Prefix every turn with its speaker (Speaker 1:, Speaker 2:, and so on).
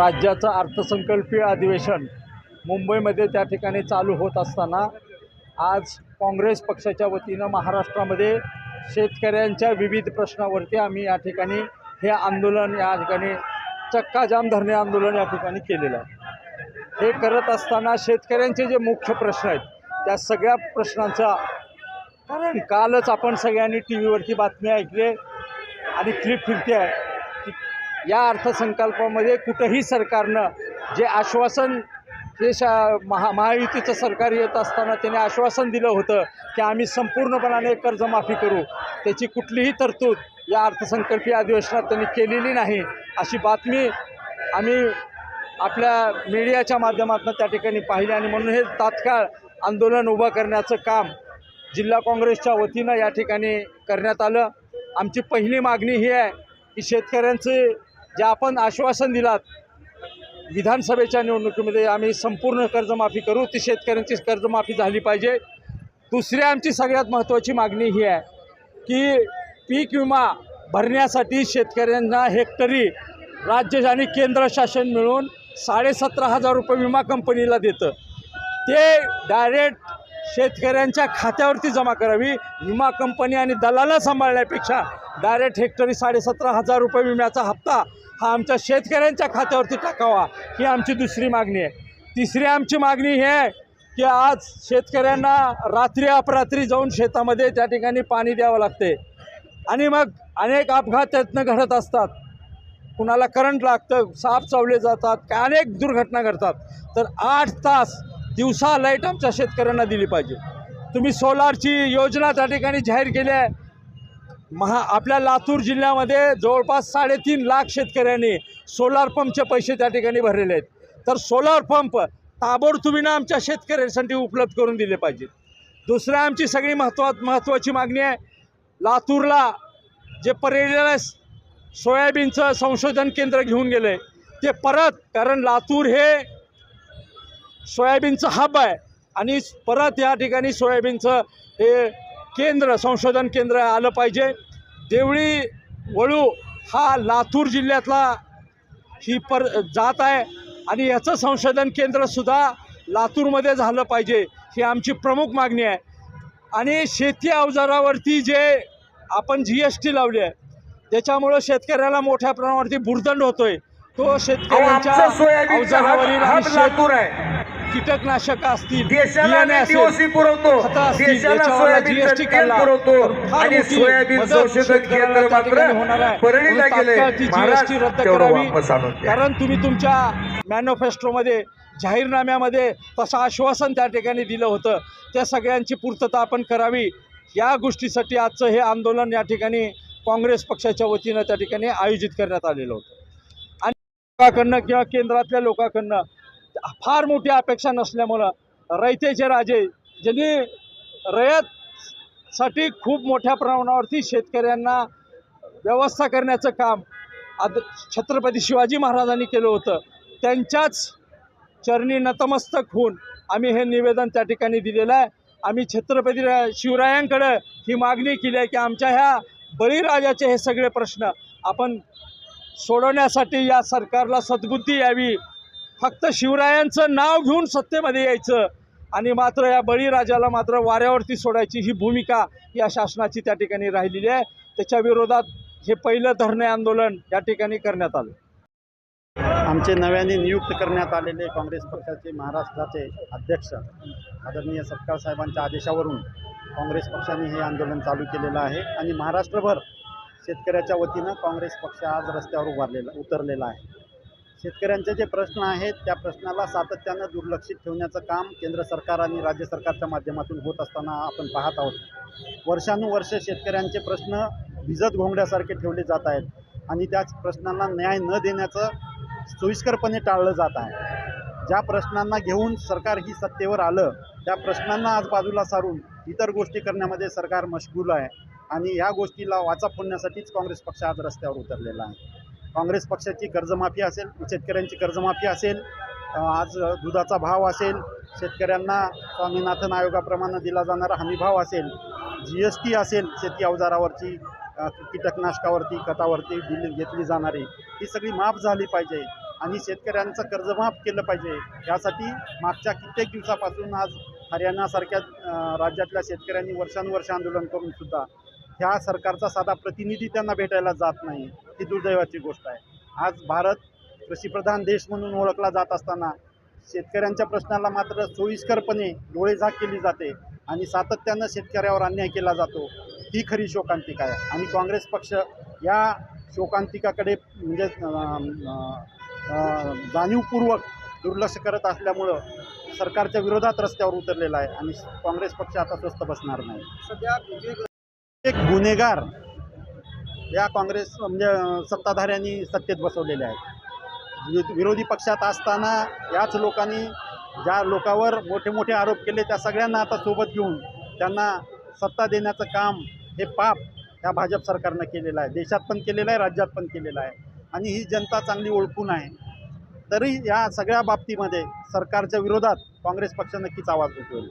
Speaker 1: राज्याचं अर्थसंकल्पीय अधिवेशन मुंबईमध्ये त्या ठिकाणी चालू होत असताना आज काँग्रेस पक्षाच्या वतीनं महाराष्ट्रामध्ये शेतकऱ्यांच्या विविध प्रश्नावरती आम्ही या ठिकाणी हे आंदोलन या ठिकाणी चक्काजाम धरणे आंदोलन या ठिकाणी केलेलं आहे. हे करत असताना शेतकऱ्यांचे जे मुख्य प्रश्न आहेत त्या सगळ्या प्रश्नांचा कारण कालच आपण सगळ्यांनी टी व्हीवरती बातमी ऐकली आणि क्लिप फिरते आहे. या अर्थसंकल्पामध्ये कुठंही सरकारनं जे आश्वासन जे शा महा महायुतीचं सरकार येत असताना त्याने आश्वासन दिलं होतं की आम्ही संपूर्णपणाने कर्जमाफी करू. त्याची कुठलीही तरतूद या अर्थसंकल्पीय अधिवेशनात त्यांनी केलेली नाही. अशी बातमी आम्ही आपल्या मीडियाच्या माध्यमातून त्या ठिकाणी पाहिली आणि म्हणून हे तात्काळ आंदोलन उभं करण्याचं काम जिल्हा काँग्रेसच्या वतीनं या ठिकाणी करण्यात आलं. आमची पहिली मागणी ही आहे की शेतकऱ्यांचे जे आपण आश्वासन दिलात विधानसभेच्या निवडणुकीमध्ये आम्ही संपूर्ण कर्जमाफी करू ती शेतकऱ्यांची कर्जमाफी झाली पाहिजे. दुसरी आमची सगळ्यात महत्त्वाची मागणी ही आहे की पीक विमा भरण्यासाठी शेतकऱ्यांना हेक्टरी राज्य आणि केंद्र शासन मिळून साडेसतरा हजार रुपये विमा कंपनीला देतं. ते डायरेक्ट शेतकऱ्यांच्या खात्यावरती जमा करावी. विमा कंपनी आणि दलाला सांभाळण्यापेक्षा डायरेक्ट हेक्टरी साडेसतरा हजार रुपये विम्याचा हप्ता हा आमच्या शेतकऱ्यांच्या खात्यावरती टाकावा. ही आमची दुसरी मागणी आहे. तिसरी आमची मागणी ही आहे की आज शेतकऱ्यांना रात्री अपरात्री जाऊन शेतामध्ये त्या ठिकाणी पाणी द्यावं लागते. आणि मग अनेक अपघात त्यातनं घडत असतात. कुणाला करंट लागतं साप चावले जातात काय अनेक दुर्घटना घडतात. तर आठ तास दिवसा लाइट आमच्या शेतकऱ्यांना दिली पाहिजे. तुम्ही सोलारची योजना त्या ठिकाणी जाहीर केली आहे. महा आपल्या लातूर जिल्ह्यामध्ये जवळपास साडेतीन लाख शेतकऱ्यांनी सोलार पंपचे पैसे त्या ठिकाणी भरलेले आहेत. तर सोलार पंप ताबडतोबीनं आमच्या शेतकऱ्यांसाठी उपलब्ध करून दिले पाहिजेत दुसरं आमची सगळी महत्वा महत्त्वाची मागणी आहे. लातूरला जे पर्यटन सोयाबीनचं संशोधन केंद्र घेऊन गेलं ते परत कारण लातूर हे सोयाबीनचं हब आहे. आणि परत या ठिकाणी सोयाबीनचं हे केंद्र संशोधन केंद्र आलं पाहिजे. देवळी वळू हा लातूर जिल्ह्यातला ही पर जात आहे. आणि याचं संशोधन केंद्रसुद्धा लातूरमध्ये झालं पाहिजे ही आमची प्रमुख मागणी आहे. आणि शेती अवजारावरती जे आपण जी एस टी लावली आहे त्याच्यामुळं शेतकऱ्याला मोठ्या प्रमाणावरती बुरदंड होतोय. तो शेतकऱ्यांच्या अवजारावरील
Speaker 2: लातूर आहे.
Speaker 1: कीटकनाशक असतील
Speaker 2: देशाला पुरवतो. देशाला आणि सोयाबीन संशोधन केंद्र मात्र गेले.
Speaker 1: GST रद्द करावी. कारण तुम्ही तुमच्या मॅनिफेस्टोमध्ये जाहीरनाम्यामध्ये तसं आश्वासन त्या ठिकाणी दिलं होतं. त्या सगळ्यांची पूर्तता आपण करावी. या गोष्टीसाठी आजचं हे आंदोलन या ठिकाणी काँग्रेस पक्षाच्या वतीनं त्या ठिकाणी आयोजित करण्यात आलेलं होतं. आणि लोकांकडनं किंवा केंद्रातल्या लोकांकडनं फार मोठी अपेक्षा नसल्यामुळं रयतेचे राजे ज्यांनी रयतसाठी खूप मोठ्या प्रमाणावरती शेतकऱ्यांना व्यवस्था करण्याचं काम आद छत्रपती शिवाजी महाराजांनी केलं होतं त्यांच्याच चरणी नतमस्तक होऊन आम्ही हे निवेदन त्या ठिकाणी दिलेलं आहे. आम्ही छत्रपती शिवरायांकडं ही मागणी केली आहे की आमच्या ह्या बळीराजाचे हे सगळे प्रश्न आपण सोडवण्यासाठी या सरकारला सद्बुद्धी यावी फक्त शिवरायांचं नाव घेऊन सत्तेमध्ये यायचं आणि मात्र या बळीराजाला मात्र वाऱ्यावरती सोडायची ही भूमिका या शासनाची त्या ठिकाणी राहिलेली आहे. त्याच्या विरोधात हे पहिलं धरणे आंदोलन या ठिकाणी करण्यात आलं.
Speaker 3: आमचे नव्याने नियुक्त करण्यात आलेले काँग्रेस पक्षाचे महाराष्ट्राचे अध्यक्ष आदरणीय सत्कार साहेबांच्या आदेशावरून काँग्रेस पक्षाने हे आंदोलन चालू केलेलं आहे आणि महाराष्ट्रभर शेतकऱ्याच्या वतीनं काँग्रेस पक्ष आज रस्त्यावर उभारलेला उतरलेला आहे. शेतकऱ्यांचे जे प्रश्न आहेत त्या प्रश्नाला सातत्यानं दुर्लक्षित ठेवण्याचं काम केंद्र सरकार आणि राज्य सरकारच्या माध्यमातून होत असताना आपण पाहत आहोत. वर्षानुवर्ष शेतकऱ्यांचे प्रश्न भिजत घोंगड्यासारखे ठेवले जात आहेत आणि त्याच प्रश्नांना न्याय न देण्याचं सोयीस्करपणे टाळलं जात आहे. ज्या प्रश्नांना घेऊन सरकार ही सत्तेवर आलं त्या प्रश्नांना आज बाजूला सारून इतर गोष्टी करण्यामध्ये सरकार मशगूल आहे आणि या गोष्टीला वाचा फोडण्यासाठीच काँग्रेस पक्ष आज रस्त्यावर उतरलेला आहे. काँग्रेस पक्षाची कर्जमाफी असेल शेतकऱ्यांची कर्जमाफी असेल आज दुधाचा भाव असेल शेतकऱ्यांना स्वामीनाथन आयोगाप्रमाणे दिला जाणारा हमीभाव असेल जी एस टी असेल शेती अवजारावरची कीटकनाशकावरती खतावरती दिली घेतली जाणारी ही सगळी माफ झाली पाहिजे आणि शेतकऱ्यांचं कर्जमाफ केलं पाहिजे. यासाठी मागच्या कित्येक दिवसापासून आज हरियाणासारख्या राज्यातल्या शेतकऱ्यांनी वर्षानुवर्ष आंदोलन करून सुद्धा ह्या सरकारचा साधा प्रतिनिधी त्यांना भेटायला जात नाही. ही दुर्दैवाची गोष्ट आहे. आज भारत कृषीप्रधान देश म्हणून ओळखला जात असताना शेतकऱ्यांच्या प्रश्नाला मात्र सोयीस्करपणे डोळेझाक केली जाते आणि सातत्यानं शेतकऱ्यावर अन्याय केला जातो. ही खरी शोकांतिका आहे. आणि काँग्रेस पक्ष या शोकांतिकाकडे म्हणजे जाणीवपूर्वक दुर्लक्ष करत असल्यामुळं सरकारच्या विरोधात रस्त्यावर उतरलेला आहे आणि काँग्रेस पक्ष आता स्वस्थ बसणार नाही.
Speaker 1: सध्या
Speaker 3: एक गुन्हेगार या काँग्रेस म्हणजे सत्ताधाऱ्यांनी सत्तेत बसवलेल्या आहेत. वि- विरोधी पक्षात असताना याच लोकांनी ज्या लोकांवर मोठे मोठे आरोप केले त्या सगळ्यांना आता सोबत घेऊन त्यांना सत्ता देण्याचं काम हे पाप या भाजप सरकारनं केलेलं आहे. देशात पण केलेलं आहे राज्यात पण केलेलं आहे. आणि ही जनता चांगली ओळखून आहे. तरी या सगळ्या बाबतीमध्ये सरकारच्या विरोधात काँग्रेस पक्ष नक्कीच आवाज उठवेल.